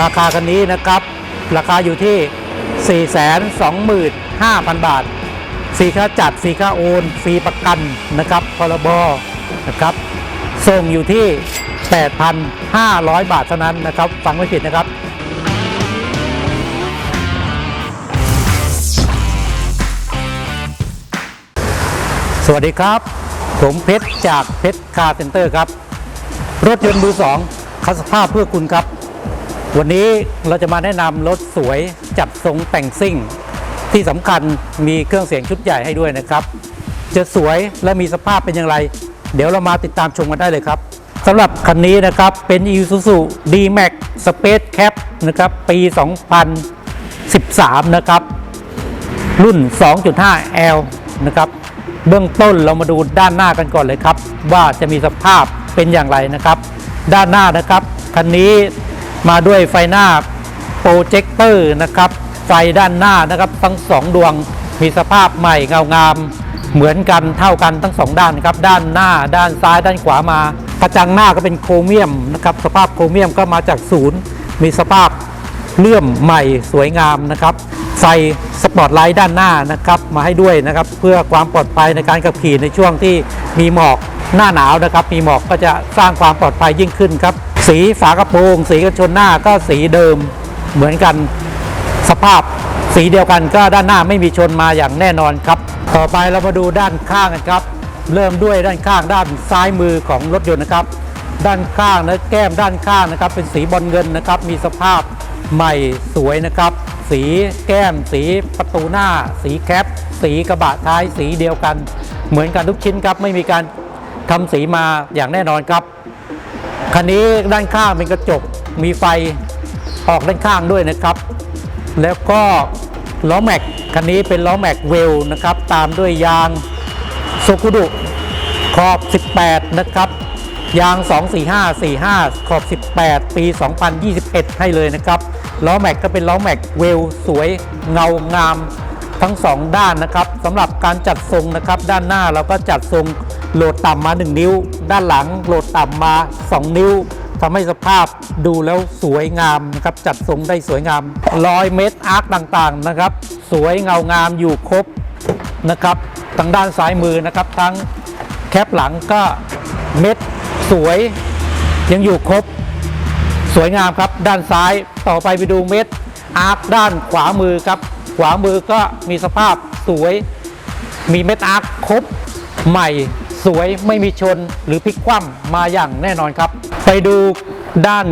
ราคาคันนี้นะครับ ราคาอยู่ที่ 425,000 บาทฟรีค่าจัดฟรีค่าโอนฟรีประกันนะครับพรบนะครับส่งอยู่ที่ 8,500 บาทเท่านั้นนะครับ ฟังไม่ผิดนะครับสวัสดีครับ ผมเพชรจากเพชรคาร์เซ็นเตอร์ครับ รถยนต์มือสองคัสภาพเพื่อคุณครับ วันนี้เราจะมาแนะนำรถสวยจัดทรงแต่งซิ่ง ที่สำคัญมีเครื่องเสียงชุดใหญ่ให้ด้วยนะครับ จะสวยและมีสภาพเป็นอย่างไร เดี๋ยวเรามาติดตามชมกันได้เลยครับสำหรับคันนี้นะครับเป็น Isuzu D-Max Space Cap นะครับปี 2013 นะครับ รุ่น 2.5L นะครับ เบื้องต้นเรามาดูด้านหน้ากันก่อนเลยครับ ว่าจะมีสภาพเป็นอย่างไรนะครับ ด้านหน้านะครับคันนี้ มาด้วยไฟหน้าโปรเจคเตอร์นะครับ ไฟด้านหน้านะครับ ทั้งสองดวงมีสภาพใหม่เงางาม เหมือนกันเท่ากันทั้งสองด้านครับ ด้านหน้า ด้านซ้ายด้านขวามากระจังหน้าก็เป็นโครเมียมนะครับ สภาพโครเมียมก็มาจากศูนย์ มีสภาพเลื่อมใหม่สวยงามนะครับ ไฟสปอตไลท์ด้านหน้านะครับ มาให้ด้วยนะครับ เพื่อความปลอดภัยในการขับขี่ในช่วงที่มีหมอกหน้าหนาวนะครับ มีหมอกก็จะสร้างความปลอดภัยยิ่งขึ้นครับ สีฝากระโปรงสีกันชนหน้าก็สีเดิมเหมือนกันสภาพสีเดียวกันก็ด้านหน้าไม่มีชนมาอย่างแน่นอนครับ ต่อไปเรามาดูด้านข้างกันครับ เริ่มด้วยด้านข้างด้านซ้ายมือของรถยนต์นะครับ ด้านข้างและแก้มด้านข้างนะครับ เป็นสีบอลเงินนะครับ มีสภาพใหม่สวยนะครับ สีแก้ม สีประตูหน้า สีแคป สีกระบะท้ายสีเดียวกัน เหมือนกันทุกชิ้นครับไม่มีการทำสีมาอย่างแน่นอนครับ คันนี้ด้านข้างเป็นกระจกมีไฟออกด้านข้างด้วยนะครับ แล้วก็ล้อแม็กคันนี้เป็นล้อแม็กเวลนะครับ ตามด้วยยางโซกุดุขอบ 18 นะครับ ยาง 245 45 ขอบ 18 ปี 2021 ให้เลยนะครับ ล้อแม็กก็เป็นล้อแม็กเวลสวยเงางามทั้ง 2 ด้านนะครับสำหรับการจัดทรงนะครับ ด้านหน้าเราก็จัดทรง โหลดต่ำมา 1 นิ้ว ด้านหลังโหลดต่ำมา 2 นิ้วทำให้สภาพดูแล้วสวยงามนะครับจัดทรงได้สวยงามรอยเม็ดอาร์คต่างๆนะครับ สวยเงางามอยู่ครบนะครับทางด้านซ้ายมือนะครับ ทั้งแคปหลังก็เม็ดสวยยังอยู่ครบ สวยงามครับ ด้านซ้ายต่อไปไปดูเม็ดอาร์คด้านขวามือครับ ขวามือก็มีสภาพสวย มีเม็ดอาร์คครบใหม่ สวยไม่มีชนหรือพลิกคว่ำมาอย่างแน่นอนครับ ไปดูด้าน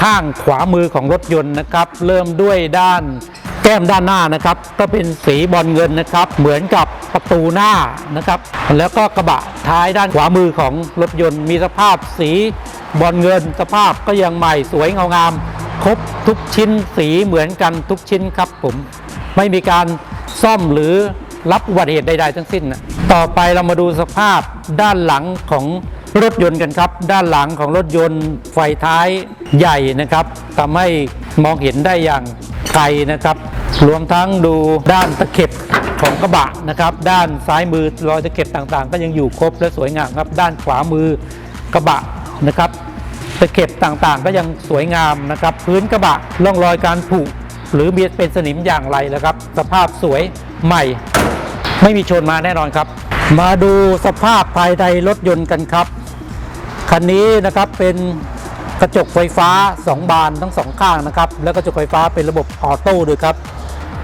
ข้างขวามือของรถยนต์นะครับ เริ่มด้วยด้านแก้มด้านหน้านะครับ ก็เป็นสีบอลเงินนะครับ เหมือนกับประตูหน้านะครับ แล้วก็กระบะท้ายด้านขวามือของรถยนต์ มีสภาพสีบอลเงิน สภาพก็ยังใหม่สวยเงางาม ครบทุกชิ้นสีเหมือนกันทุกชิ้นครับผม ไม่มีการซ่อมหรือรับอุบัติเหตุใดๆทั้งสิ้นนะ ต่อไปเรามาดูสภาพด้านหลังของรถยนต์กันครับ ด้านหลังของรถยนต์ไฟท้ายใหญ่นะครับทำให้มองเห็นได้อย่างไกลนะครับ รวมทั้งดูด้านตะเข็บของกระบะนะครับ ด้านซ้ายมือรอยตะเข็บต่างๆ ก็ยังอยู่ครบและสวยงามครับ ด้านขวามือกระบะนะครับตะเข็บต่างๆ ก็ยังสวยงามนะครับ พื้นกระบะร่องรอยการผุหรือมีเป็นสนิมอย่างไรแล้วครับ สภาพสวยใหม่ ไม่มีชนมาแน่นอนครับ มาดูสภาพภายในรถยนต์กันครับ คันนี้นะครับเป็นกระจกไฟฟ้า 2 บานทั้งสองข้างนะครับ แล้วกระจกไฟฟ้าเป็นระบบออโต้ด้วยครับ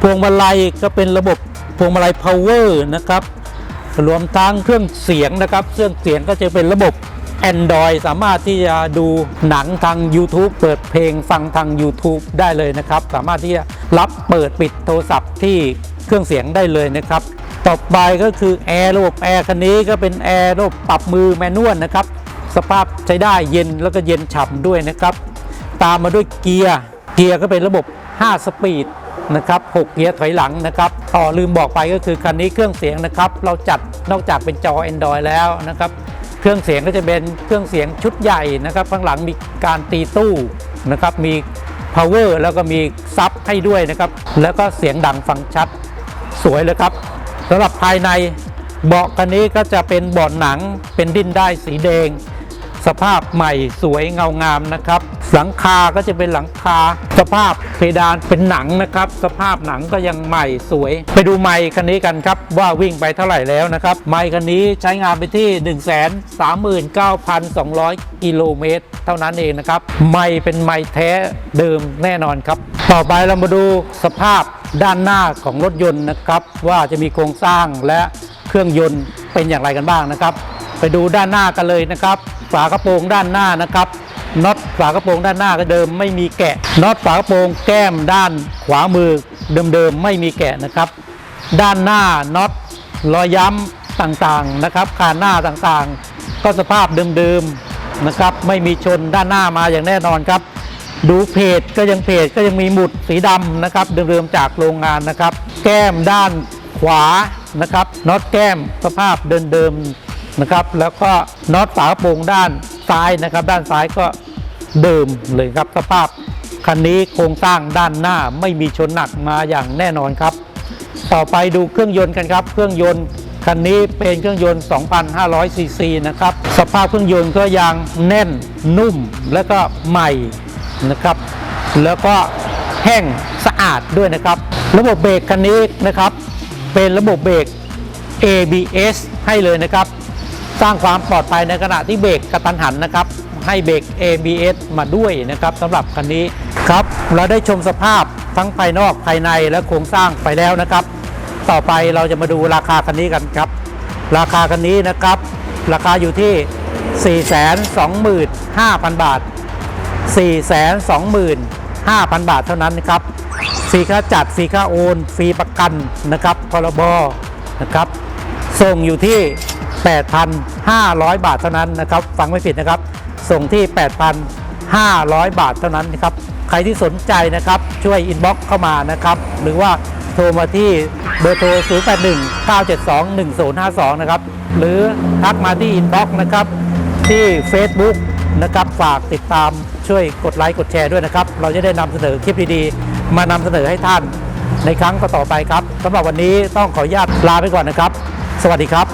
พวงมาลัยก็เป็นระบบพวงมาลัย power นะครับ รวมทั้งเครื่องเสียงนะครับ เครื่องเสียงก็จะเป็นระบบ Android สามารถที่จะดูหนังทาง YouTube เปิดเพลงฟังทาง YouTube ได้เลยนะครับ สามารถที่จะรับเปิดปิดโทรศัพท์ที่เครื่องเสียงได้เลยนะครับ ต่อไปก็คือแอร์ระบบแอร์คันนี้ก็เป็นแอร์ระบบปรับมือแมนนวลนะครับ สภาพใช้ได้เย็นแล้วก็เย็นฉ่ำด้วยนะครับ ตามมาด้วยเกียร์เกียร์ก็เป็นระบบ 5 สปีดนะครับ6เกียร์ถอยหลังนะครับต่อลืมบอกไปก็คือคันนี้เครื่องเสียงนะครับ เราจัดนอกจากเป็นจอ Android แล้วนะครับ เครื่องเสียงก็จะเป็นเครื่องเสียงชุดใหญ่นะครับข้างหลังมีการตีตู้นะครับมี power แล้วก็มีซับให้ด้วยนะครับ แล้วก็เสียงดังฟังชัดสวยเลยครับำหรับภายในเบาะคันนี้ก็จะเป็นเบาะหนังเป็นดิ้นได้สีแดง สภาพใหม่สวยเงางามนะครับ หลังคาก็จะเป็นหลังคา สภาพเพดานเป็นหนังนะครับ สภาพหนังก็ยังใหม่สวย ไปดูไมค์คันนี้กันครับ ว่าวิ่งไปเท่าไหร่แล้วนะครับ ไมค์คันนี้ใช้งานไปที่ 1 3 9 2 0 0 กิโลเมตร เท่านั้นเองนะครับ ไมค์เป็นไมค์แท้เดิมแน่นอนครับ ต่อไปเรามาดูสภาพด้านหน้าของรถยนต์นะครับ ว่าจะมีโครงสร้างและเครื่องยนต์เป็นอย่างไรกันบ้างนะครับ ไปดูด้านหน้ากันเลยนะครับ ฝากระโปรงด้านหน้านะครับ น็อตฝากระโปรงด้านหน้าก็เดิมไม่มีแกะน็อตฝากระโปรงแก้มด้านขวามือเดิมๆไม่มีแกะนะครับ ด้านหน้าน็อตรอยย้ำต่างๆนะครับคานหน้าต่างๆ ก็สภาพเดิมๆนะครับ ไม่มีชนด้านหน้ามาอย่างแน่นอนครับ ดูเพจก็ยังเพจก็ยังมีหมุดสีดำนะครับ เดิมๆจากโรงงานนะครับ แก้มด้านขวานะครับน็อตแก้มสภาพเดิมๆนะครับ แล้วก็น็อตฝากระโปรงด้านซ้ายนะครับ ด้านซ้ายก็ เดิมเลยครับสภาพคันนี้โครงสร้างด้านหน้าไม่มีชนหนักมาอย่างแน่นอนครับ ต่อไปดูเครื่องยนต์กันครับ เครื่องยนต์คันนี้เป็นเครื่องยนต์ 2,500 ซีซีนะครับ สภาพเครื่องยนต์ก็ยังแน่นนุ่มและก็ใหม่นะครับ แล้วก็แห้งสะอาดด้วยนะครับ ระบบเบรกคันนี้นะครับ เป็นระบบเบรก ABS ให้เลยนะครับ สร้างความปลอดภัยในขณะที่เบรกกระตันหันนะครับ ให้เบรก ABS มาด้วยนะครับสำหรับคันนี้ครับเราได้ชมสภาพทั้งภายนอกภายในและโครงสร้างไปแล้วนะครับ ต่อไปเราจะมาดูราคาคันนี้กันครับ ราคาคันนี้นะครับ ราคาอยู่ที่ 425,000 บาท 425,000 บาทเท่านั้นนะครับฟรีค่าจัดฟรีค่าโอนฟรีประกันนะครับพรบนะครับ ส่งอยู่ที่ 8,500 บาทเท่านั้นนะครับ ฟังไม่ผิดนะครับ ส่งที่ 8,500 บาทเท่านั้นนะครับ ใครที่สนใจนะครับช่วยอินบ็อกซ์เข้ามานะครับ หรือว่าโทรมาที่เบอร์โทร 081 972 1052 นะครับ หรือทักมาที่อินบ็อกซ์นะครับ ที่ Facebook นะครับฝากติดตามช่วยกดไลค์กดแชร์ด้วยนะครับ เราจะได้นำเสนอคลิปดีๆ มานำเสนอให้ท่านในครั้งต่อๆไปครับสำหรับวันนี้ต้องขออนุญาตลาไปก่อนนะครับ สวัสดีครับ